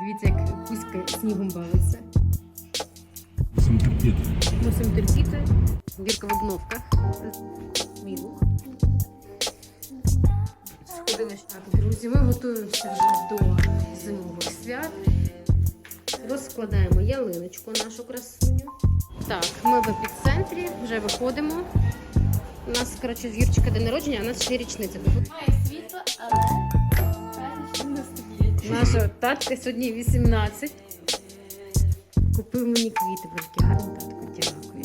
Дивіться, як кузька снігом бавиться. Мусимо терпіти. Мусимо терпіти. Вірка в обновках. Мій лук. Сходили. Так, друзі, ми готуємося вже до зимових свят. Розкладаємо ялиночку нашу красуню. Так, ми в епіцентрі, вже виходимо. У нас, коротше, в Юрчика день народження, а у нас ще річниця. Наша татка сьогодні 18. Купив мені квіти, великі гарні татку, дякую.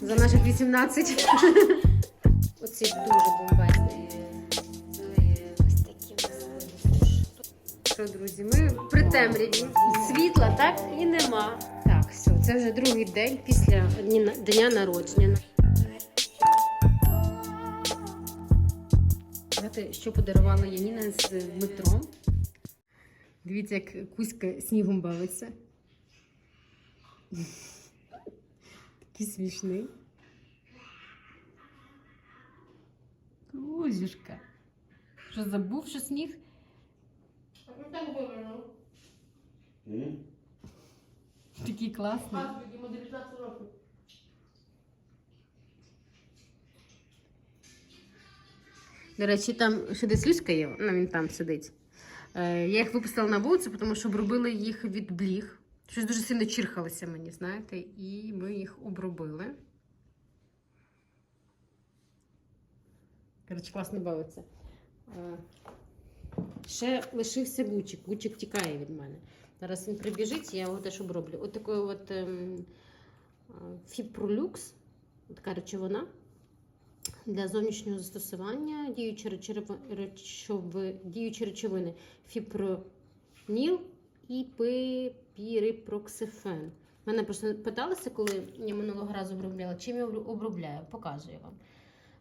За наших 18. Оці дуже бомбезні. Ось такі. Що, друзі, ми при темряві. Світла так і нема. Так, все, це вже другий день після дня народження. Знаєте, що подарувала Яніна з Дмитром? Дивіться, як кузька снігом бавиться. Такий смішний. Кузюшка. Що забув, що сніг? Такий класний. До речі, там ще десь Люська є, ну він там сидить. Е, я їх випустила на вулицю, тому що обробили їх від бліг. Щось дуже сильно чірхалося мені, знаєте, і ми їх обробили. Коротше, класно бавиться. Е, ще лишився Гучик. Гучик тікає від мене. Зараз він прибіжить, я його теж оброблю. От такою от ем, е, Фіпролюкс, така речовина для зовнішнього застосування діючі, речови, речови, діючі речовини фіпроніл і піпірипроксифен. Мене просто питалися, коли я минулого разу обробляла, чим я обробляю, показую вам.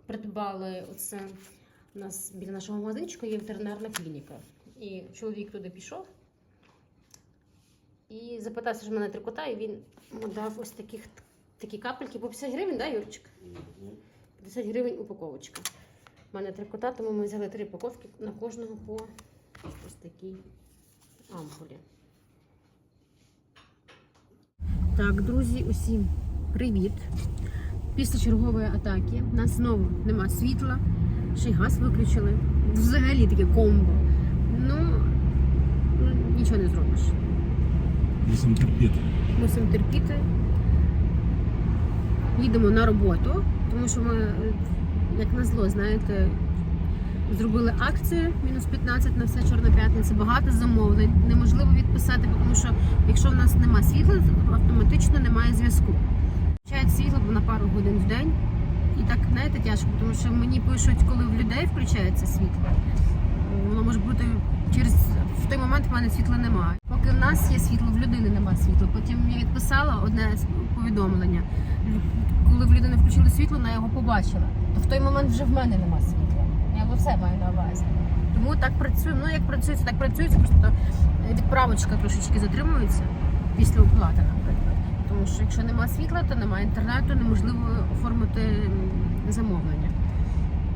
Придбали оце у нас біля нашого магазинчика є ветеринарна клініка. І чоловік туди пішов і запитався, що в мене трикота, і він дав ось таких, такі капельки по 50 гривень, да, Юрчик? 50 гривень упаковочка. У мене три кота, тому ми взяли три упаковки на кожного по ось такій ампулі. Так, друзі, усім привіт. Після чергової атаки у нас знову нема світла, ще й газ виключили. Взагалі таке комбо. Ну, нічого не зробиш. Мусимо терпіти. мусимо терпіти. Їдемо на роботу, тому що ми, як на зло, знаєте, зробили акцію мінус 15 на все Чорна п'ятниця, багато замовлень. Неможливо відписати, тому що якщо в нас немає світла, то автоматично немає зв'язку. Включають світло на пару годин в день. І так, знаєте, тяжко, тому що мені пишуть, коли в людей включається світло. Воно може бути через в той момент в мене світла немає. Поки в нас є світло, в людини немає світла. Потім я відписала одне повідомлення. Коли в людини включили світло, вона його побачила. То в той момент вже в мене немає світла. Я все маю на увазі. Тому так працює. Ну як працюється, так працюється. Просто відправочка трошечки затримується після оплати, наприклад. Тому що якщо немає світла, то немає інтернету, неможливо оформити замовлення.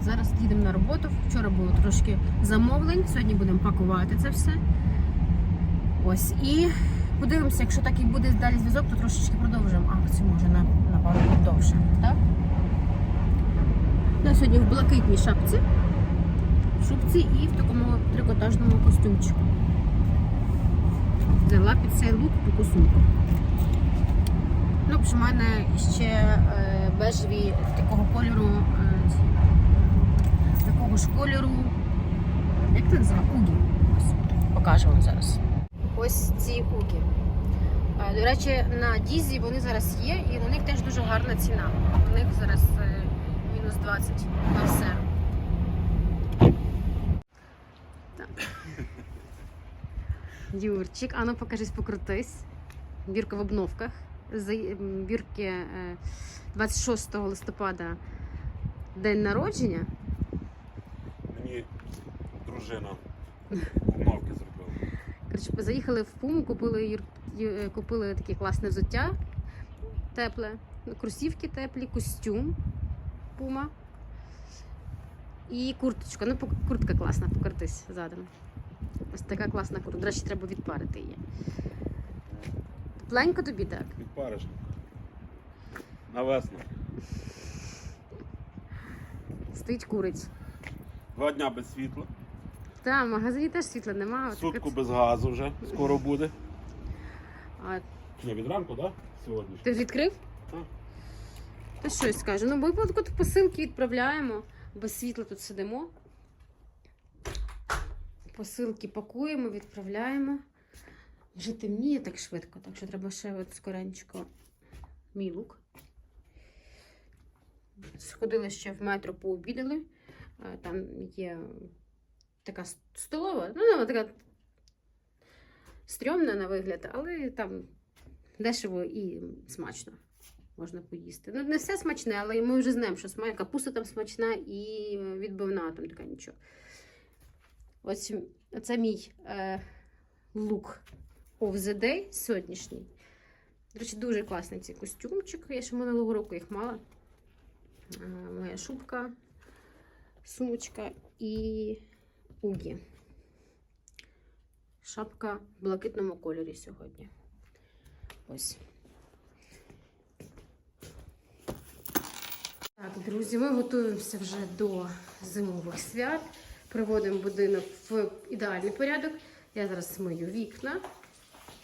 Зараз їдемо на роботу. Вчора було трошки замовлень, сьогодні будемо пакувати це все. Ось і подивимося, якщо так і буде далі зв'язок, то трошечки продовжимо акцію, може на, на пару довше. Так? Я сьогодні в блакитній шапці, в шубці і в такому трикотажному костюмчику. Взяла під цей лук таку сумку. Ну, в мене ще е, бежеві такого кольору, е, ж кольору. Як це називає? Угі. Покажу вам зараз. Ось ці угі. Е, До речі, на Дізі вони зараз є, і на них теж дуже гарна ціна. У них зараз е, мінус 20 Барсер. Юрчик, а ну покажись, покрутись. Бірка в обновках. Бірки е, 26 листопада день народження. Дружина обновки зробила. Коротше, заїхали в Пуму, купили, Юр... Ю- е, купили таке класне взуття тепле, кросівки теплі, костюм Пума і курточка. Ну, пок- куртка класна, покрутись задом. Ось така класна куртка. До речі, треба відпарити її. Тепленько тобі так. Підпариш. На весну. Стоїть куриць. Два дня без світла. Та, в магазині теж світла немає. Сутку без газу вже скоро буде. А, Ні, від ранку, так? Да? Сьогодні. ти відкрив? Так. Та щось скажу. Ну, ми от посилки відправляємо, без світла тут сидимо. Посилки пакуємо, відправляємо. Вже темніє так швидко, так що треба ще от скоренько мій лук. Сходили ще в метро, пообідали. Е, Там є така столова, ну, вона така стрьомна на вигляд, але там дешево і смачно можна поїсти. Ну, не все смачне, але ми вже знаємо, що смак, капуста там смачна і відбивна там така нічого. Ось це мій е, лук of the day сьогоднішній. До речі, дуже класний цей костюмчик. Я ще минулого року їх мала. Е, моя шубка, сумочка і угі. Шапка в блакитному кольорі сьогодні. Ось. Так, друзі, ми готуємося вже до зимових свят. Приводимо будинок в ідеальний порядок. Я зараз мию вікна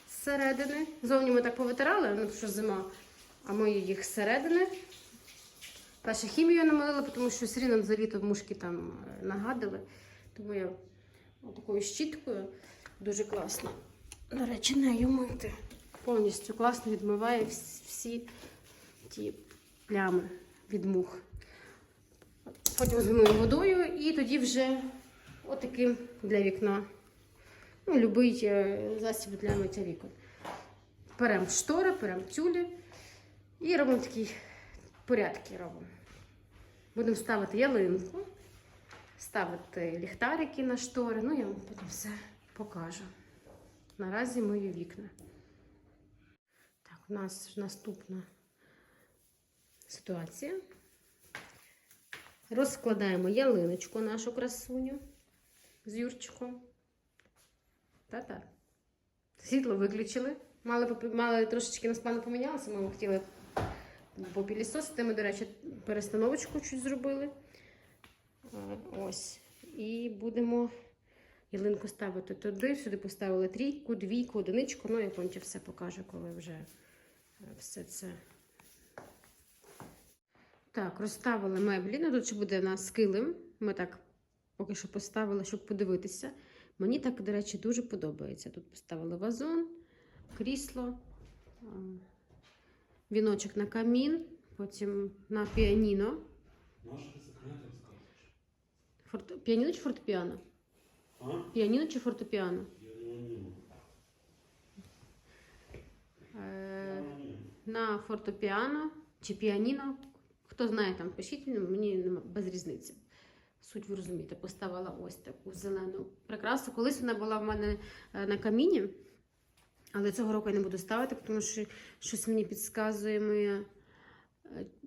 зсередини. Зовні ми так повитирали, ну, що зима, а мию їх зсередини. Перше хімію намалила, тому що все рівно за літо мушки там е, нагадали. Тому я такою щіткою дуже класно. До речі, нею мити. Повністю класно відмиває всі ті плями від мух. Потім змию водою і тоді вже отаким для вікна. Ну, любий е, засіб для миття вікон. Беремо штори, беремо тюлі і робимо такі порядки. Робимо. Будемо ставити ялинку, ставити ліхтарики на штори. Ну, я вам потім все покажу. Наразі мою вікна. Так, у нас наступна ситуація. Розкладаємо ялиночку нашу красуню з Юрчиком. Та-та. Світло виключили. Мали, мали трошечки нас плани помінялися. Ми хотіли попілісосити. Ми, до речі, перестановочку чуть зробили. Е, Ось. І будемо ялинку ставити туди. Сюди поставили трійку, двійку, одиничку. Ну, я потім все покажу, коли вже е, все це. Так, розставили меблі. Ну, тут ще буде у нас килим. Ми так поки що поставили, щоб подивитися. Мені так, до речі, дуже подобається. Тут поставили вазон, крісло, віночок на камін, потім на піаніно. Може, ти секрети розказуєш? Форт... Піаніно чи фортепіано? А? Піаніно чи фортепіано? Е, на фортепіано чи піаніно. Хто знає, там пишіть, ну, мені без різниці. Суть ви розумієте, поставила ось таку зелену прикрасу. Колись вона була в мене е, на каміні, але цього року я не буду ставити, тому що щось мені підказує моє,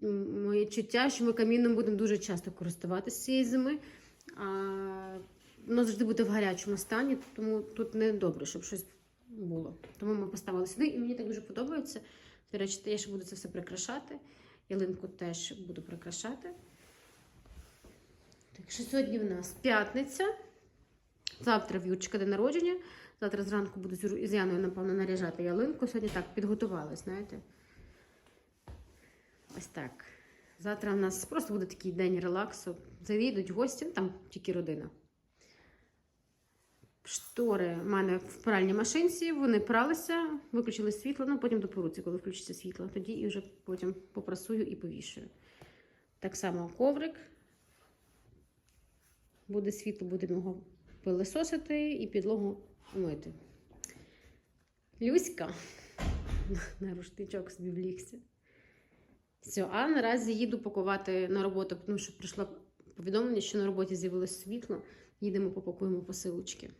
е, моє чуття, що ми каміном будемо дуже часто користуватися цієї зими. Воно завжди буде в гарячому стані, тому тут не добре, щоб щось було. Тому ми поставили сюди, і мені так дуже подобається. До речі, я ще буду це все прикрашати. Ялинку теж буду прикрашати. Так що сьогодні в нас п'ятниця. Завтра в Юрчика день народження. Завтра зранку буду з Яною, напевно, наряжати ялинку. Сьогодні так підготувалась, знаєте. Ось так. Завтра у нас просто буде такий день релаксу. Заїдуть гості, ну, там тільки родина. Штори в мене в пральній машинці, вони пралися, виключили світло, ну потім допоруться, коли включиться світло. Тоді і вже потім попрасую і повішую. Так само коврик. Буде світло, будемо його пилисосити і підлогу мити. Люська на рушничок собі влігся. Все, а наразі їду пакувати на роботу, тому що прийшло повідомлення, що на роботі з'явилось світло. Їдемо, попакуємо посилочки.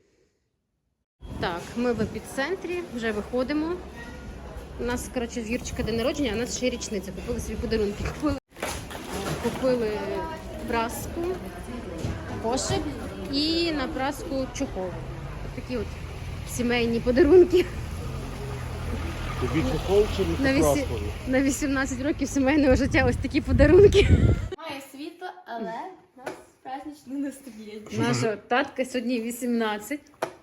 Так, ми в епіцентрі, вже виходимо. У нас, коротше, в Юрчика день народження, а у нас ще річниця. Купили собі подарунки. Купили, купили праску, кошик і на праску чохол. такі от сімейні подарунки. Тобі чехол чи На, вісі... на 18 років сімейного життя ось такі подарунки. Має світло, але у нас праздничне настроєння. Нашого татка сьогодні 18.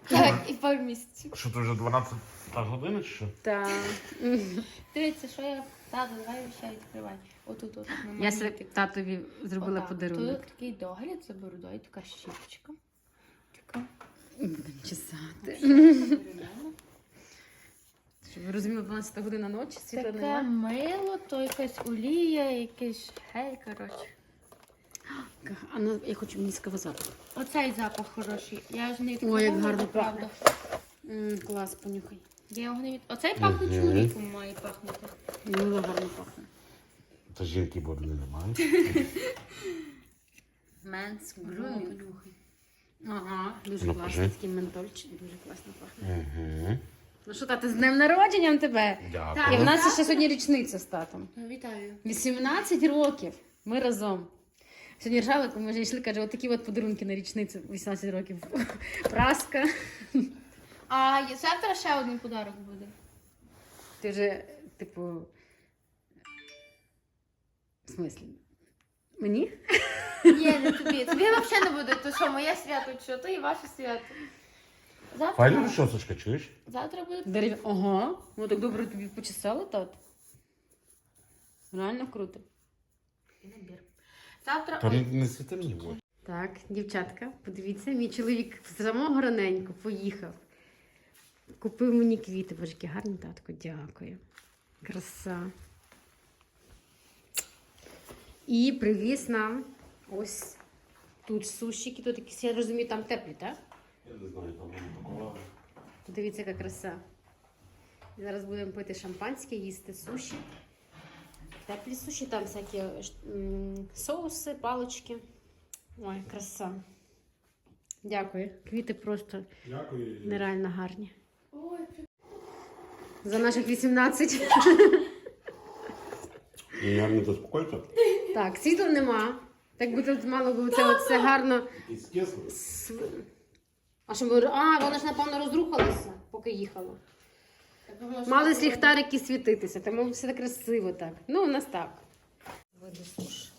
Так, і пару місяців. Що, то вже 12 година чи що? Та м, Дивіться, що я тато, давай ще відкривай. Отут, на я собі татові зробила Отак. подарунок. Тут такий догляд за бородою, така щіпочка. Така. Будемо чесати. Щоб ви розуміли, 12 година ночі, світла Таке немає. мило, то якась олія, якийсь гель, коротше. А ну, я хочу мені сказати. Оцей запах хороший. Я ж не Ой, як гарно правда. М, клас, понюхай. Я його не від... Оцей пахне Мгм. чоловіком має пахнути. Мило гарно пахне. Та жінки бороди немає. Менс, понюхай. Ага, дуже Ну, класно, такий ментольчик, дуже класно пахне. Угу. Ну що, тати, з днем народженням тебе! І в нас ще сьогодні річниця з татом. Ну, Вітаю. 18 років. Ми разом. Сьогодні ржали, коли ми вже йшли, каже, отакі от подарунки на річницю 18 років. Праска. А завтра ще один подарок буде. Ти вже, типу. В смислі? Мені? Ні, не тобі. Тобі взагалі не буде. То що, моє свято, чи що, то і ваше свято. Завтра, Файна розчосочка, чуєш? завтра буде. Дерев... Ага. Ну так добре тобі почесали, тат. Реально круто. Набір. Завтра. Та не, не світи мені в очі. Так, дівчатка, подивіться, мій чоловік з самого раненько поїхав. Купив мені квіти. Боже, які гарні татко, дякую. Краса. І привіз нам ось тут сушики. Тут якісь, я розумію, там теплі, так? Я не знаю, там вони пакували. Подивіться, яка краса. Зараз будемо пити шампанське, їсти суші. Теплі суші, там всякі соуси, палочки. Ой, краса. Дякую. Квіти просто Дякую. нереально гарні. Ой, За наших 18. Я не заспокоїться. Так, світла нема. Так би тут мало би це гарно. Якийсь кислий. с- А що ми... А, вона ж напевно розрухалася, поки їхала. ж Мали таке. ліхтарики світитися, тому все так красиво так. Ну, у нас так.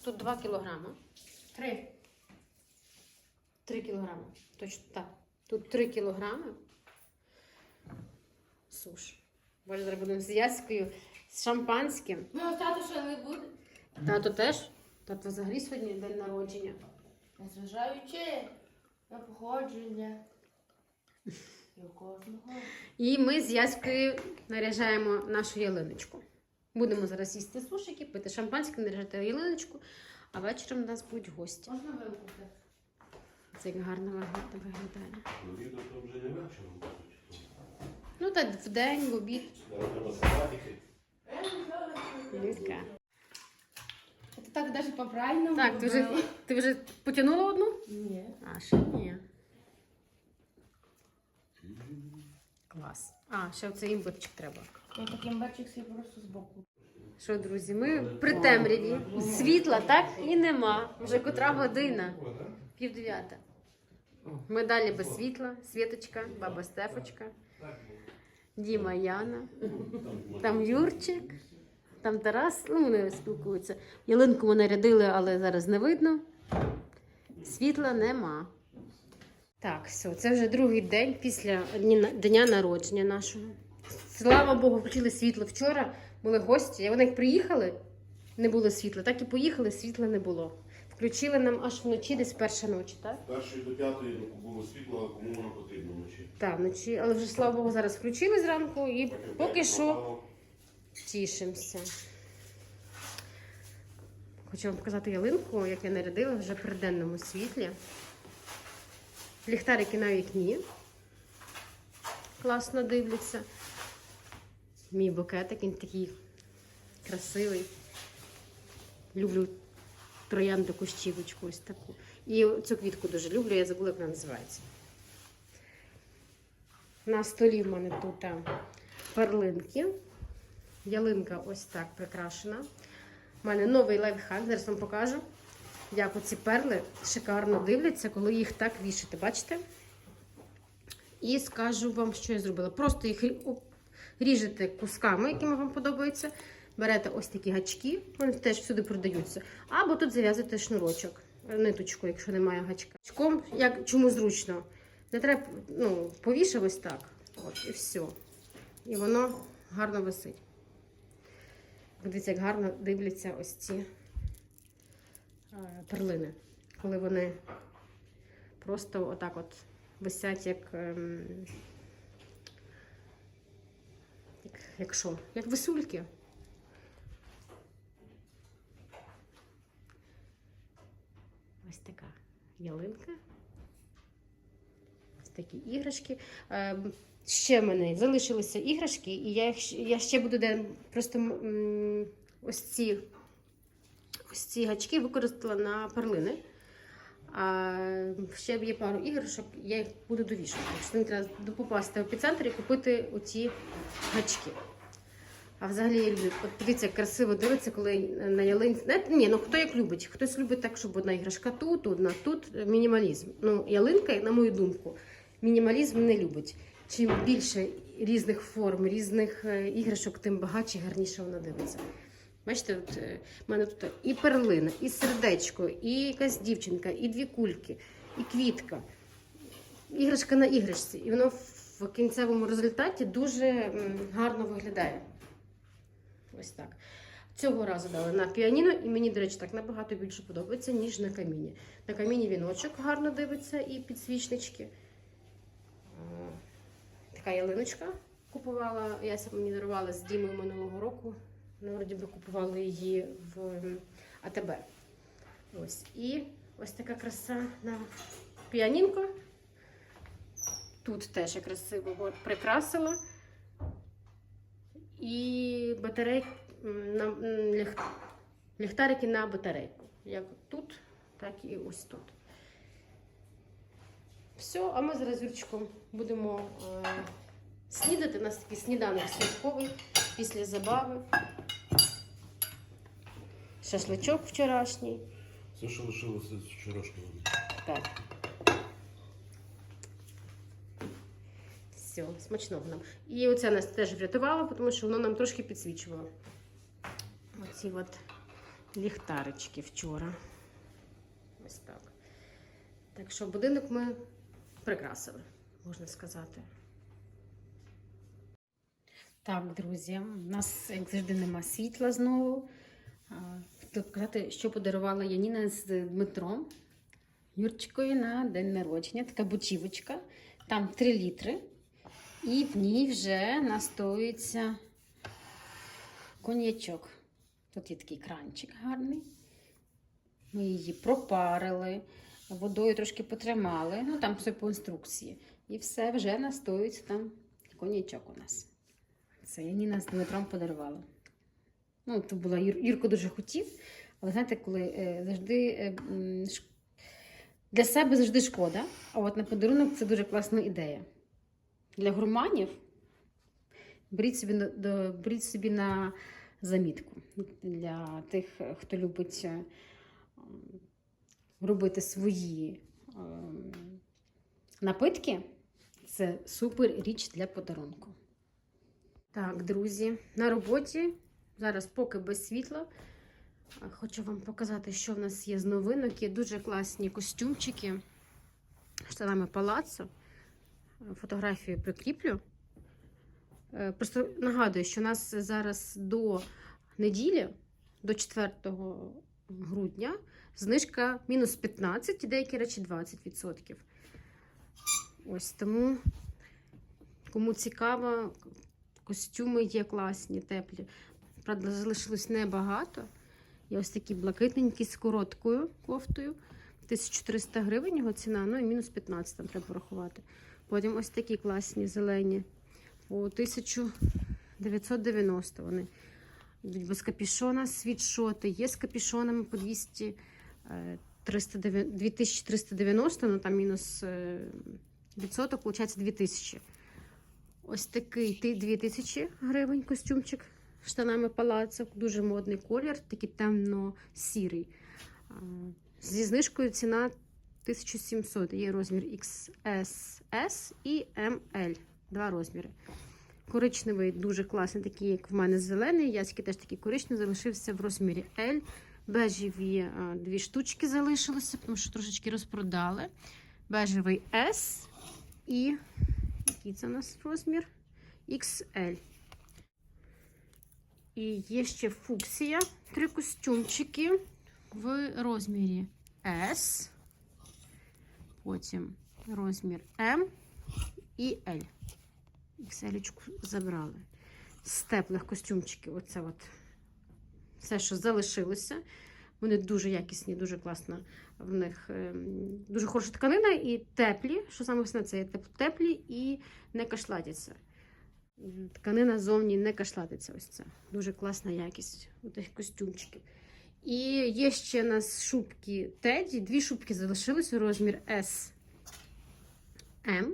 Тут 2 кілограми. Три. 3 кілограми. Точно так. Тут 3 кілограми. Суш. Боже, зараз будемо з яською, з шампанським. Ну, а тато ще не буде. Тато теж. Тато взагалі сьогодні день народження. Незважаючи на походження. І ми з Яською наряжаємо нашу ялиночку. Будемо зараз їсти сушики, пити шампанське, наряжати ялиночку, а вечором у нас будуть гості. Можна вилкати? Це як гарно виглядає. виглядає. Ну, відео то вже не вечором. будуть. Ну так в день, в обід. Це так навіть по-правильному Так, ти вже, ти вже потягнула одну? Ні. А, ще ні. Клас. А, ще оцей імбирчик треба. Я таким бачик собі просто збоку. Що, друзі, ми при темряві. Світла так і нема. Вже котра година. Пів дев'ята. Ми далі без світла. Світочка, баба Стефочка, Діма Яна, там Юрчик, там Тарас. Ну, вони спілкуються. Ялинку ми нарядили, але зараз не видно. Світла нема. Так, все, це вже другий день після дня народження нашого. Слава Богу, включили світло. Вчора були гості. Вони як приїхали, не було світла. Так і поїхали, світла не було. Включили нам аж вночі, десь перша ночі, так? Першої до п'ятої було світло, а кому воно потрібно вночі. Так, вночі, але вже слава Богу, зараз включили зранку і поки що тішимося. Хочу вам показати ялинку, як я нарядила вже при денному світлі. Ліхтарики на вікні. Класно дивляться. Мій букетик, він такий красивий. Люблю троянду кущівочку ось таку. І цю квітку дуже люблю, я забула, як вона називається. На столі в мене тут а, перлинки. Ялинка ось так прикрашена. У мене новий лайфхак, зараз вам покажу, як оці перли шикарно дивляться, коли їх так вішати. Бачите? І скажу вам, що я зробила. Просто їх ріжете кусками, якими вам подобається. Берете ось такі гачки, вони теж всюди продаються. Або тут зав'язуєте шнурочок, ниточку, якщо немає гачка. Гачком, як чому зручно. Не треба, ну, повішав ось так. От, і все. І воно гарно висить. Подивіться, як гарно дивляться ось ці перлини, коли вони просто отак от висять, як, ем, як, як що? Як висульки. Ось така ялинка. Ось такі іграшки. Ем, Ще в мене залишилися іграшки, і я, я ще буду де просто ось ці, ці гачки використала на перлини. А ще є пару іграшок, я їх буду довішувати. Якщо треба попасти в епіцентр і купити оці гачки. А взагалі я люблю. От подивіться, як красиво дивиться, коли на ялинці. Ні, ну хто як любить. Хтось любить так, щоб одна іграшка тут, одна тут. Мінімалізм. Ну, ялинка, на мою думку, мінімалізм не любить. Чим більше різних форм, різних е, іграшок, тим багатше гарніше вона дивиться. Бачите, от е, в мене тут і перлина, і сердечко, і якась дівчинка, і дві кульки, і квітка. Іграшка на іграшці. І воно в кінцевому результаті дуже гарно виглядає. Ось так. Цього разу дали на піаніно, і мені, до речі, так набагато більше подобається, ніж на каміні. На каміні віночок гарно дивиться і підсвічнички. Е, Така ялиночка купувала. Яся мені дарувала з Дімою минулого року. Ми вроді би купували її в АТБ. Ось. І ось така краса на піанінко. Тут теж я красиво прикрасила. І батарей на ліх- ліхтарики на батарейку. Як тут, так і ось тут. Все, а ми зараз Юрчиком будемо е, снідати. У нас такий сніданок святковий після забави. Шашличок вчорашній. Все, що лишилося з вчорашнього. Так. Все, смачного нам. І оце нас теж врятувало, тому що воно нам трошки підсвічувало. Оці от ліхтарички вчора. Ось так. Так що будинок ми прикрасили, можна сказати. Так, друзі, у нас, як завжди, нема світла знову. Показати, що подарувала Яніна з Дмитром Юрчикові на день народження. Така бутівочка. Там 3 літри. І в ній вже настоюється коньячок. Тут є такий кранчик гарний. Ми її пропарили, водою трошки потримали. Ну там все по інструкції. І все вже настоюється там коньячок у нас. Це Яніна з Дмитром подарувала. Ну, то була Юр, Юрко дуже хотів, але знаєте, коли е, завжди е, для себе завжди шкода, а от на подарунок це дуже класна ідея. Для гурманів беріть собі, до, беріть собі на замітку. Для тих, е, хто любить робити свої напитки, це супер річ для подарунку. Так, друзі, на роботі. Зараз поки без світла. Хочу вам показати, що в нас є з новинок. Є дуже класні костюмчики штанами палаццо. Е, Фотографію прикріплю. Е, Просто нагадую, що у нас зараз до неділі, до 4 грудня, знижка мінус 15 і деякі речі 20%. Ось тому, кому цікаво, костюми є класні, теплі. Правда, залишилось небагато. Є ось такі блакитненькі з короткою кофтою. 1300 гривень його ціна, ну і мінус 15 там треба порахувати. Потім ось такі класні зелені по 1990 вони. Йдуть без капішона світшоти. Є з капішонами по 200, е, 309 2390, ну там мінус е, відсоток, виходить 2000. Ось такий ти 2000 гривень костюмчик штанами палацок. Дуже модний колір, такий темно-сірий. Зі знижкою ціна 1700. Є розмір XSS і ML. Два розміри. Коричневий дуже класний, такий, як в мене зелений. Яський теж такий коричневий, залишився в розмірі L. Бежеві дві штучки залишилися, тому що трошечки розпродали. Бежевий S і який це у нас розмір? XL. І є ще фуксія. Три костюмчики в розмірі S. Потім розмір M і L. XL забрали. З теплих костюмчиків. Оце от все, що залишилося. Вони дуже якісні, дуже класно. В них ем, дуже хороша тканина і теплі. Що саме основне, це є теп- теплі і не кашлатяться. Тканина зовні не кашлатиться. Ось це. Дуже класна якість у тих костюмчиків. І є ще у нас шубки Теді. Дві шубки залишились у розмір S. M.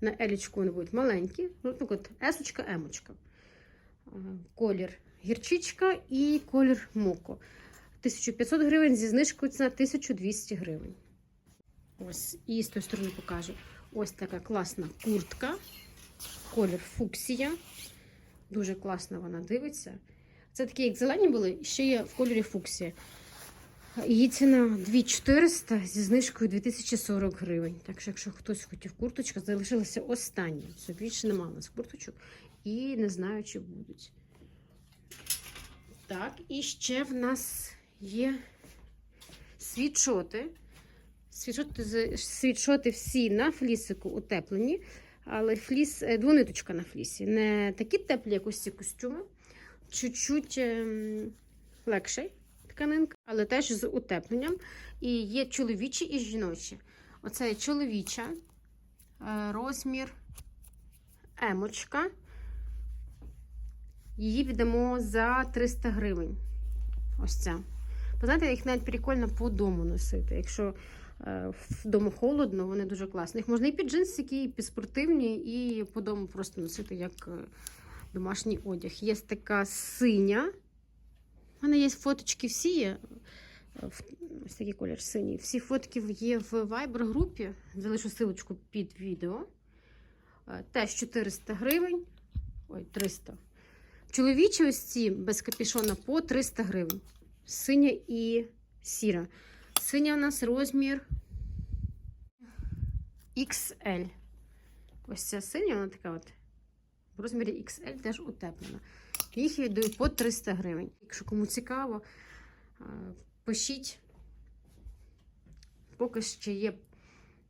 На елічку вони будуть маленькі. Ну, так от есочка, емочка. Колір гірчичка і колір моко. 1500 гривень зі знижкою ціна 1200 гривень. Ось, і з тої сторони покажу. Ось така класна куртка. Колір фуксія. Дуже класно вона дивиться. Це такі, як зелені були, ще є в кольорі фуксія. Її ціна 2400 зі знижкою 2040 гривень. Так що, якщо хтось хотів курточку, залишилося останнє. Все більше немає у нас курточок. І не знаю, чи будуть. Так, і ще в нас є світшоти. Світшоти, світшоти всі на флісику утеплені, але фліс, е, двониточка на флісі. Не такі теплі, як ось ці костюми. Чуть-чуть ем, легший тканинка, але теж з утепленням. І є чоловічі і жіночі. Оце чоловіча, е, розмір емочка. Її віддамо за 300 гривень. Ось ця. Ви знаєте, їх навіть прикольно по дому носити. Якщо вдома холодно, вони дуже класні. Їх можна і під джинсики, і під спортивні, і по дому просто носити як е, домашній одяг. Є така синя. У мене є фоточки всі є. е, Ось такий колір синій. Всі фотки є в Viber групі. Залишу силочку під відео. Е, Теж 400 гривень. Ой, 300. Чоловічі ось ці без капішона по 300 гривень. Синя і сіра. Синя у нас розмір XL. Ось ця синя, вона така от. В розмірі XL теж утеплена. Їх я віддаю по 300 гривень. Якщо кому цікаво, пишіть, поки ще є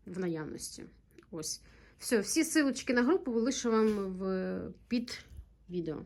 в наявності. Ось. Все, всі силочки на групу лишу вам в, під відео.